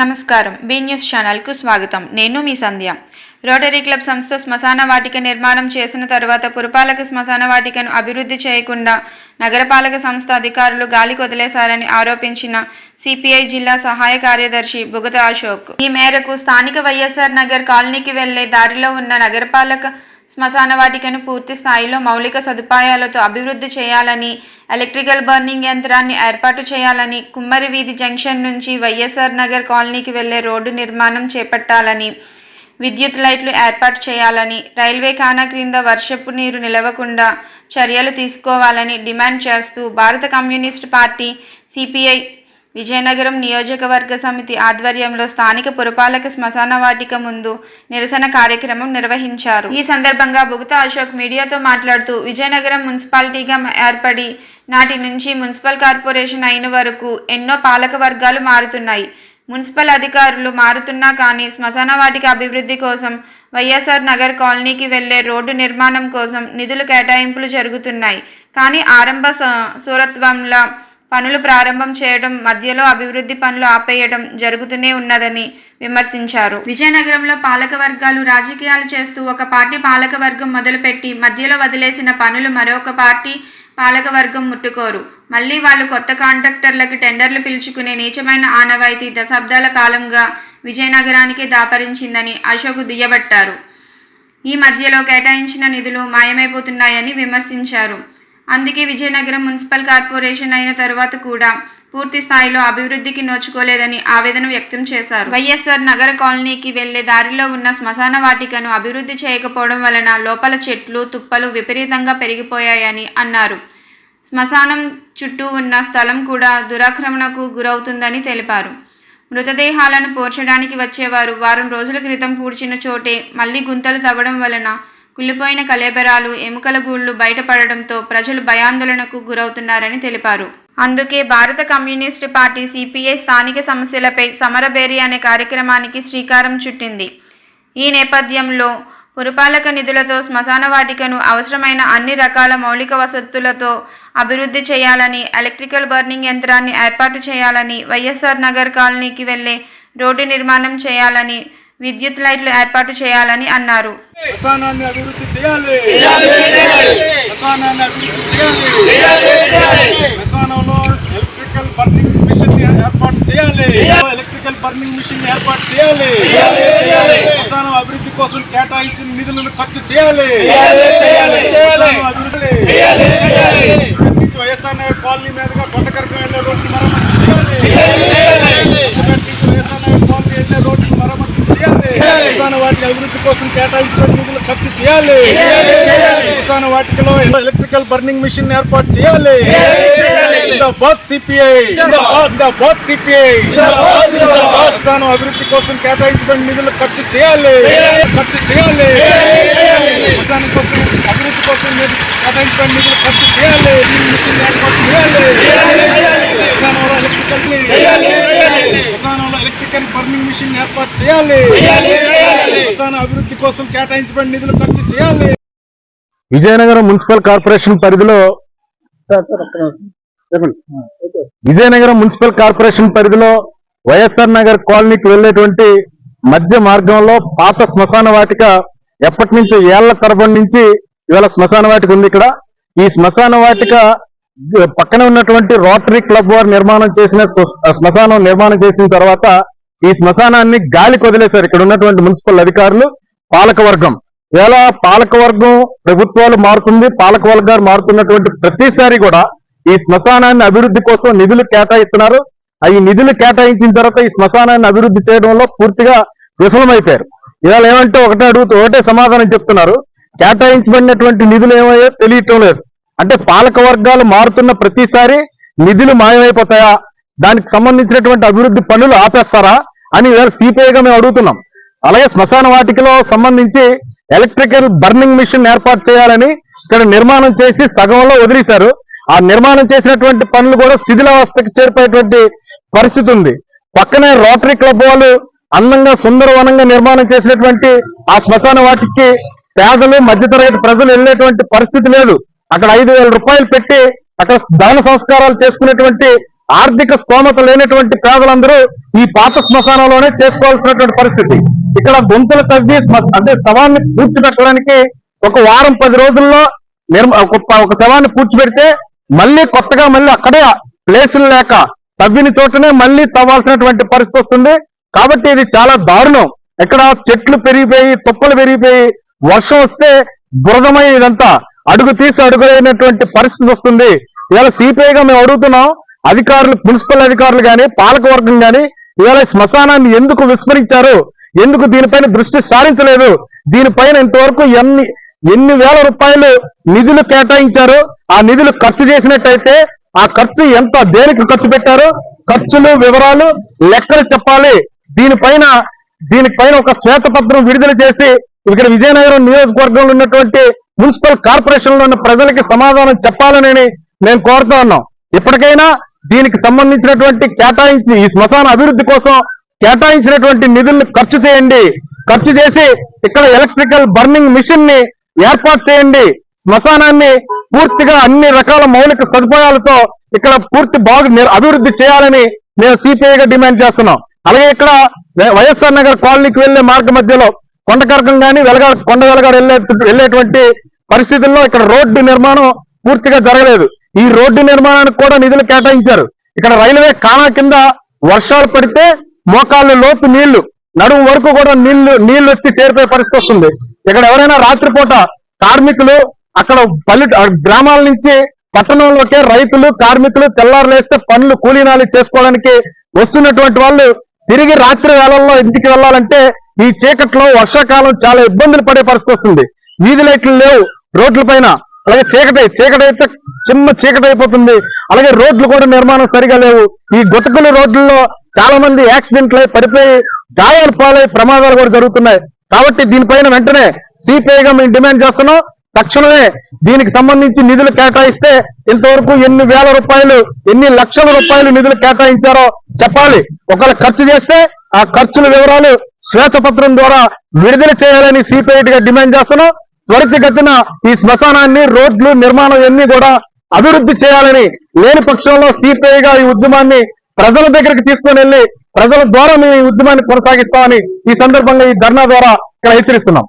నమస్కారం. Be news ఛానల్కు స్వాగతం. నేను మీ సంధ్య. రోటరీ క్లబ్ సంస్థ శ్మశాన వాటిక నిర్మాణం చేసిన తరువాత పురపాలక శ్మశాన వాటికను అభివృద్ధి చేయకుండా నగరపాలక సంస్థ అధికారులు గాలి కొదిలేశారని ఆరోపించిన సిపిఐ జిల్లా సహాయ కార్యదర్శి బుగత అశోక్. ఈ మేరకు స్థానిక వైఎస్ఆర్ నగర్ కాలనీకి వెళ్ళే దారిలో ఉన్న నగరపాలక శ్మశాన వాటికను పూర్తి స్థాయిలో మౌలిక సదుపాయాలతో అభివృద్ధి చేయాలని ఎలక్ట్రికల్ బర్నింగ్ యంత్రాన్ని ఏర్పాటు చేయాలని కుమ్మరి వీధి జంక్షన్ నుంచి వైఎస్ఆర్ నగర్ కాలనీకి వెళ్ళే రోడ్డు నిర్మాణం చేపట్టాలని విద్యుత్ లైట్లు ఏర్పాటు చేయాలని రైల్వే ఖానా క్రింద వర్షపు నీరు నిలవకుండా చర్యలు తీసుకోవాలని డిమాండ్ చేస్తూ భారత కమ్యూనిస్ట్ పార్టీ సిపిఐ విజయనగరం నియోజకవర్గ సమితి ఆధ్వర్యంలో స్థానిక పురపాలక శ్మశాన వాటిక ముందు నిరసన కార్యక్రమం నిర్వహించారు. ఈ సందర్భంగా బుగత అశోక్ మీడియాతో మాట్లాడుతూ విజయనగరం మున్సిపాలిటీగా ఏర్పడి నాటి నుంచి మున్సిపల్ కార్పొరేషన్ అయిన వరకు ఎన్నో పాలక వర్గాలు మారుతున్నాయి. మున్సిపల్ అధికారులు మారుతున్నా కానీ శ్మశాన వాటిక అభివృద్ధి కోసం వైఎస్ఆర్ నగర్ కాలనీకి వెళ్ళే రోడ్డు నిర్మాణం కోసం నిధులు కేటాయింపులు జరుగుతున్నాయి. కానీ ఆరంభ స- సూరత్వంలో పనులు ప్రారంభం చేయడం మధ్యలో అభివృద్ధి పనులు ఆపేయడం జరుగుతూనే ఉన్నదని విమర్శించారు. విజయనగరంలో పాలక వర్గాలు రాజకీయాలు చేస్తూ ఒక పార్టీ పాలక వర్గం మొదలుపెట్టి మధ్యలో వదిలేసిన పనులు మరొక పార్టీ పాలక వర్గం ముట్టుకోరు. మళ్ళీ వాళ్ళు కొత్త కాంట్రాక్టర్లకి టెండర్లు పిలుచుకునే నీచమైన ఆనవాయితీ దశాబ్దాల కాలంగా విజయనగరానికి దాపరించిందని అశోక్ దుయ్యబట్టారు. ఈ మధ్యలో కేటాయించిన నిధులు మాయమైపోతున్నాయని విమర్శించారు. అందుకే విజయనగరం మున్సిపల్ కార్పొరేషన్ అయిన తరువాత కూడా పూర్తి స్థాయిలో అభివృద్ధికి నోచుకోలేదని ఆవేదన వ్యక్తం చేశారు. వైఎస్ఆర్ నగర కాలనీకి వెళ్ళే దారిలో ఉన్న శ్మశాన వాటికను అభివృద్ధి చేయకపోవడం వలన లోపల చెట్లు తుప్పలు విపరీతంగా పెరిగిపోయాయని అన్నారు. శ్మశానం చుట్టూ ఉన్న స్థలం కూడా దురాక్రమణకు గురవుతుందని తెలిపారు. మృతదేహాలను పోర్చడానికి వచ్చేవారు వారం రోజుల క్రితం పూడ్చిన చోటే మళ్ళీ గుంతలు తవ్వడం వలన కుళ్ళిపోయిన కలేబరాలు ఎముకల గూళ్ళు బయటపడడంతో ప్రజలు భయాందోళనకు గురవుతున్నారని తెలిపారు. అందుకే భారత కమ్యూనిస్టు పార్టీ సిపిఐ స్థానిక సమస్యలపై సమరబేరి అనే కార్యక్రమానికి శ్రీకారం చుట్టింది. ఈ నేపథ్యంలో పురపాలక నిధులతో శ్మశాన వాటికను అవసరమైన అన్ని రకాల మౌలిక వసతులతో అభివృద్ధి చేయాలని ఎలక్ట్రికల్ బర్నింగ్ యంత్రాన్ని ఏర్పాటు చేయాలని వైఎస్ఆర్ నగర్ కాలనీకి వెళ్ళే రోడ్డు నిర్మాణం చేయాలని విద్యుత్ లైట్లు ఏర్పాటు చేయాలని అన్నారు. శ్మశానాన్ని అభివృద్ధి చేయాలి. శ్మశానాన్ని అభివృద్ధి చేయాలి. శ్మశానంలో ఎలక్ట్రికల్ బర్నింగ్ మిషన్ ఏర్పాటు చేయాలి. ఎలక్ట్రికల్ బర్నింగ్ మిషన్ ఏర్పాటు చేయాలి. శ్మశానం అభివృద్ధి కోసం కేటాయించిన నిధులను ఖర్చు చేయాలి. అభివృద్ధి వైఎస్ఆర్ కాలనీ మీదుగా కొండకరకు వెళ్ళే రోడ్డు మరమ్మతు చేయాలి. వైఎస్ఆర్ నగర్ కాలనీ వెళ్ళే రోడ్డు మరమ్మతు చేయాలి శ్మశాన వాటిక అభివృద్ధి కోసం కేటాయించిన నిధులు ఖర్చు చేయాలి. శ్మశాన వాటికలో ఎలక్ట్రికల్ బర్నింగ్ మిషన్ ఏర్పాటు చేయాలి. శ్మశానం అభివృద్ధి కోసం కేటాయించిన నిధులు ఖర్చు చేయాలి. ఖర్చు చేయాలి. శ్మశానం కోసం అభివృద్ధి కోసం కేటాయించిన నిధులు ఖర్చు చేయాలి. మిషన్ ఏర్పాటు చేయాలి. శ్మశానంలో ఎలక్ట్రికల్ శ్మశానంలో ఎలక్ట్రికల్ బర్నింగ్ మిషన్ ఏర్పాటు చేయాలి. శ్మశాన అభివృద్ధి కోసం కేటాయించబడిన నిధులు ఖర్చు చేయాలి. విజయనగరం మున్సిపల్ కార్పొరేషన్ పరిధిలో విజయనగరం మున్సిపల్ కార్పొరేషన్ పరిధిలో వైఎస్ఆర్ నగర్ కాలనీకి వెళ్ళేటువంటి మధ్య మార్గంలో పాత శ్మశాన వాటిక ఎప్పటి నుంచో ఏళ్ళ తరబడి నుంచి ఇవాళ శ్మశాన వాటిక ఉంది ఇక్కడ. ఈ శ్మశాన వాటిక పక్కన ఉన్నటువంటి రోటరీ క్లబ్ వారు నిర్మాణం చేసిన శ్మశానం నిర్మాణం చేసిన తర్వాత ఈ శ్మశానాన్ని గాలి కొదిలేశారు. ఇక్కడ ఉన్నటువంటి మున్సిపల్ అధికారులు పాలకవర్గం. ఇలా పాలకవర్గం ప్రభుత్వాలు మారుతుంది పాలకవర్గాలు మారుతున్నటువంటి ప్రతిసారి కూడా ఈ శ్మశానాన్ని అభివృద్ధి కోసం నిధులు కేటాయిస్తున్నారు. ఈ నిధులు కేటాయించిన తర్వాత ఈ శ్మశానాన్ని అభివృద్ధి చేయడంలో పూర్తిగా విఫలమైపోయారు. ఇవాళ ఏమంటే ఒకటే అడుగుతూ ఒకటే సమాధానం చెప్తున్నారు. కేటాయించబడినటువంటి నిధులు ఏమయ్యో తెలియటం లేదు. అంటే పాలక వర్గాలు మారుతున్న ప్రతిసారి నిధులు మాయమైపోతాయా? దానికి సంబంధించినటువంటి అభివృద్ధి పనులు ఆపేస్తారా? అని సిపిఐగా మేము అడుగుతున్నాం. అలాగే శ్మశాన వాటికలో సంబంధించి ఎలక్ట్రికల్ బర్నింగ్ మిషన్ ఏర్పాటు చేయాలని ఇక్కడ నిర్మాణం చేసి సగంలో వదిలేశారు. ఆ నిర్మాణం చేసినటువంటి పనులు కూడా శిథిలావస్థకి చేరిపోయేటువంటి పరిస్థితి ఉంది. పక్కనే రోటరీ క్లబ్ వాళ్ళు అందంగా సుందరవనంగా నిర్మాణం చేసినటువంటి ఆ శ్మశాన వాటికి పేదలు మధ్యతరగతి ప్రజలు వెళ్ళేటువంటి పరిస్థితి లేదు. అక్కడ ఐదు వేల రూపాయలు పెట్టి అక్కడ దాన సంస్కారాలు చేసుకునేటువంటి ఆర్థిక స్తోమత లేనటువంటి పేదలందరూ ఈ పాత శ్మశానంలోనే చేసుకోవాల్సినటువంటి పరిస్థితి. ఇక్కడ గొంతులు తవ్వి అంటే శవాన్ని పూడ్చిపెట్టడానికి ఒక వారం పది రోజుల్లో ఒక ఒక శవాన్ని పూడ్చిపెడితే మళ్ళీ కొత్తగా మళ్ళీ అక్కడే ప్లేసులు లేక తవ్విన చోటనే మళ్ళీ తవ్వాల్సినటువంటి పరిస్థితి వస్తుంది. కాబట్టి ఇది చాలా దారుణం. ఇక్కడ చెట్లు పెరిగిపోయి తుప్పలు పెరిగిపోయి వర్షం వస్తే బురదమై ఇదంతా. అడుగు తీసి అడుగులేనటువంటి పరిస్థితి వస్తుంది. ఇవాళ సిపిఐగా మేము అడుగుతున్నాం. అధికారులు మున్సిపల్ అధికారులు కానీ పాలకవర్గం కానీ ఇవాళ శ్మశానాన్ని ఎందుకు విస్మరించారు? ఎందుకు దీనిపైన దృష్టి సారించలేదు? దీనిపైన ఇంతవరకు ఎన్ని ఎన్ని వేల రూపాయలు నిధులు కేటాయించారు? ఆ నిధులు ఖర్చు చేసినట్టయితే ఆ ఖర్చు ఎంత దేనికి ఖర్చు పెట్టారు? ఖర్చులు వివరాలు లెక్కలు చెప్పాలి. దీనిపైన దీనిపైన ఒక శ్వేతపత్రం విడుదల చేసి ఇక్కడ విజయనగరం నియోజకవర్గంలో ఉన్నటువంటి మున్సిపల్ కార్పొరేషన్లో ఉన్న ప్రజలకి సమాధానం చెప్పాలని నేను కోరుతా ఉన్నాం. ఇప్పటికైనా దీనికి సంబంధించినటువంటి కేటాయించి ఈ శ్మశాన అభివృద్ధి కోసం కేటాయించినటువంటి నిధుల్ని ఖర్చు చేయండి. ఖర్చు చేసి ఇక్కడ ఎలక్ట్రికల్ బర్నింగ్ మిషన్ని ఏర్పాటు చేయండి. శ్మశానాన్ని పూర్తిగా అన్ని రకాల మౌలిక సదుపాయాలతో ఇక్కడ పూర్తి బాగు అభివృద్ధి చేయాలని మేము సిపిఐగా డిమాండ్ చేస్తున్నాం. అలాగే ఇక్కడ వైఎస్ఆర్ నగర్ కాలనీకి వెళ్ళే మార్గ మధ్యలో కొండకర్గం కానీ వెలగాడ కొండ వెలగాడు వెళ్ళే వెళ్ళేటువంటి పరిస్థితుల్లో ఇక్కడ రోడ్డు నిర్మాణం పూర్తిగా జరగలేదు. ఈ రోడ్డు నిర్మాణానికి కూడా నిధులు కేటాయించారు. ఇక్కడ రైల్వే కానా కింద వర్షాలు పడితే మోకాళ్ళు లోపు నీళ్ళు నడుము వరకు కూడా నీళ్ళు నీళ్ళు వచ్చి చేరిపోయే పరిస్థితి వస్తుంది. ఇక్కడ ఎవరైనా రాత్రిపూట కార్మికులు అక్కడ పల్లె గ్రామాల నుంచి పట్టణంలోకే రైతులు కార్మికులు తెల్లారులేస్తే పనులు కూలీనాలు చేసుకోవడానికి వస్తున్నటువంటి వాళ్ళు తిరిగి రాత్రి వేళల్లో ఇంటికి వెళ్ళాలంటే ఈ చీకట్లో వర్షాకాలం చాలా ఇబ్బందులు పడే పరిస్థితి వస్తుంది. వీధి లైట్లు లేవు రోడ్ల పైన. అలాగే చీకటి చీకటి అయితే చిన్న చీకటి అయిపోతుంది అలాగే రోడ్లు కూడా నిర్మాణం సరిగా లేవు. ఈ గుతకులు రోడ్లలో చాలా మంది యాక్సిడెంట్లు అయి పడిపోయి గాయాలు పాలై ప్రమాదాలు కూడా జరుగుతున్నాయి. కాబట్టి దీనిపైన వెంటనే సిపిఐగా మేము డిమాండ్ చేస్తున్నాం. తక్షణమే దీనికి సంబంధించి నిధులు కేటాయిస్తే ఇంతవరకు ఎన్ని వేల రూపాయలు ఎన్ని లక్షల రూపాయలు నిధులు కేటాయించారో చెప్పాలి. ఒకవేళ ఖర్చు చేస్తే ఆ ఖర్చుల వివరాలు శ్వేతపత్రం ద్వారా విడుదల చేయాలని సిపిఐటి గా డిమాండ్ చేస్తున్నాం. త్వరితగతిన ఈ శ్మశానాన్ని రోడ్లు నిర్మాణం ఇవన్నీ కూడా అభివృద్ధి చేయాలని లేని పక్షంలో సిపిఐ గా ఈ ఉద్యమాన్ని ప్రజల దగ్గరికి తీసుకొని వెళ్ళి ప్రజల ద్వారా మేము ఈ ఉద్యమాన్ని కొనసాగిస్తామని ఈ సందర్భంగా ఈ ధర్నా ద్వారా ఇక్కడ హెచ్చరిస్తున్నాం.